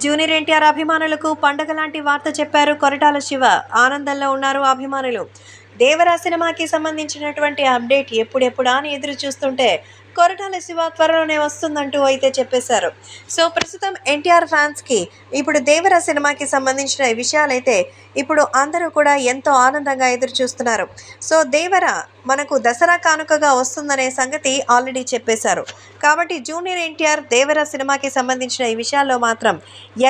Junior NTR అభిమానులకు పండగ లాంటి వార్త చెప్పారు కొరటాల శివ. ఆనందంలో ఉన్నారు అభిమానులు. దేవరా సినిమాకి సంబంధించినటువంటి అప్డేట్ ఎప్పుడెప్పుడా అని ఎదురు చూస్తుంటే కొరటాల శివ త్వరలోనే వస్తుందంటూ అయితే చెప్పేశారు. సో ప్రస్తుతం ఎన్టీఆర్ ఫ్యాన్స్కి ఇప్పుడు దేవరా సినిమాకి సంబంధించిన విషయాలైతే ఇప్పుడు అందరూ కూడా ఎంతో ఆనందంగా ఎదురు చూస్తున్నారు. సో దేవర మనకు దసరా కానుకగా వస్తుందనే సంగతి ఆల్రెడీ చెప్పేశారు. కాబట్టి జూనియర్ ఎన్టీఆర్ దేవర సినిమాకి సంబంధించిన ఈ విషయాల్లో మాత్రం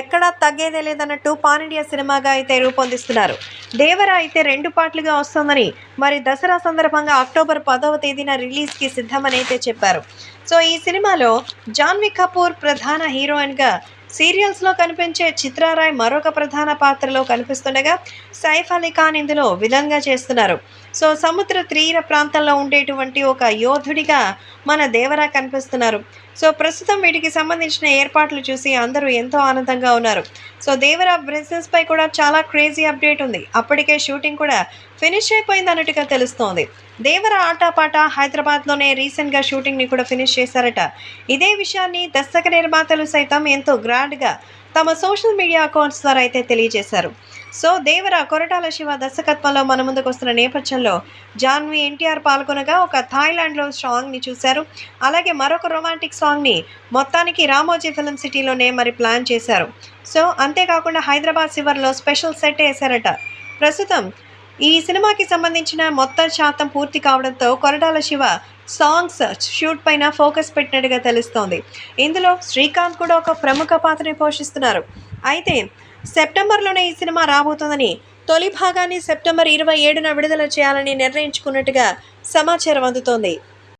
ఎక్కడా తగ్గేదే లేదన్నట్టు పాన్ ఇండియా సినిమాగా అయితే రూపొందిస్తున్నారు. దేవర అయితే రెండు పాటలుగా వస్తుందని మరి దసరా సందర్భంగా అక్టోబర్ పదవ తేదీన రిలీజ్కి సిద్ధమని అయితే చెప్పారు. సో ఈ సినిమాలో జాన్వి కపూర్ ప్రధాన హీరోయిన్గా సీరియల్స్లో కనిపించే చిత్రారాయ్ మరొక ప్రధాన పాత్రలో కనిపిస్తుండగా సైఫ్ అలీ ఖాన్ ఇందులో విధంగా చేస్తున్నారు. సో సముద్ర తీర ప్రాంతంలో ఉండేటువంటి ఒక యోధుడిగా మన దేవరా కనిపిస్తున్నారు. సో ప్రస్తుతం వీటికి సంబంధించిన ఏర్పాట్లు చూసి అందరూ ఎంతో ఆనందంగా ఉన్నారు. సో దేవరా బిజినెస్ పై కూడా చాలా క్రేజీ అప్డేట్ ఉంది. అప్పటికే షూటింగ్ కూడా ఫినిష్ అయిపోయింది అన్నట్టుగా తెలుస్తోంది. దేవర ఆటపాట హైదరాబాద్లోనే రీసెంట్గా షూటింగ్ని కూడా ఫినిష్ చేశారట. ఇదే విషయాన్ని దర్శక నిర్మాతలు సైతం ఎంతో గ్రాండ్గా తమ సోషల్ మీడియా అకౌంట్స్ ద్వారా అయితే తెలియజేశారు. సో దేవర కొరటాల శివ దర్శకత్వంలో మన ముందుకు వస్తున్న నేపథ్యంలో జాన్వి ఎన్టీఆర్ పాల్గొనగా ఒక థాయిలాండ్లో సాంగ్ని చూశారు. అలాగే మరొక రొమాంటిక్ సాంగ్ని మొత్తానికి రామోజీ ఫిలిం సిటీలోనే మరి ప్లాన్ చేశారు. సో అంతేకాకుండా హైదరాబాద్ శివర్లో స్పెషల్ సెట్ వేశారట. ప్రస్తుతం ఈ సినిమాకి సంబంధించిన మొత్తం శాతం పూర్తి కావడంతో కొరటాల శివ సాంగ్స్ షూట్ పైన ఫోకస్ పెట్టినట్టుగా తెలుస్తోంది. ఇందులో శ్రీకాంత్ కూడా ఒక ప్రముఖ పాత్రని పోషిస్తున్నారు. అయితే సెప్టెంబర్లోనే ఈ సినిమా రాబోతోందని తొలి భాగాన్ని సెప్టెంబర్ ఇరవై ఏడున విడుదల చేయాలని నిర్ణయించుకున్నట్టుగా సమాచారం అందుతోంది.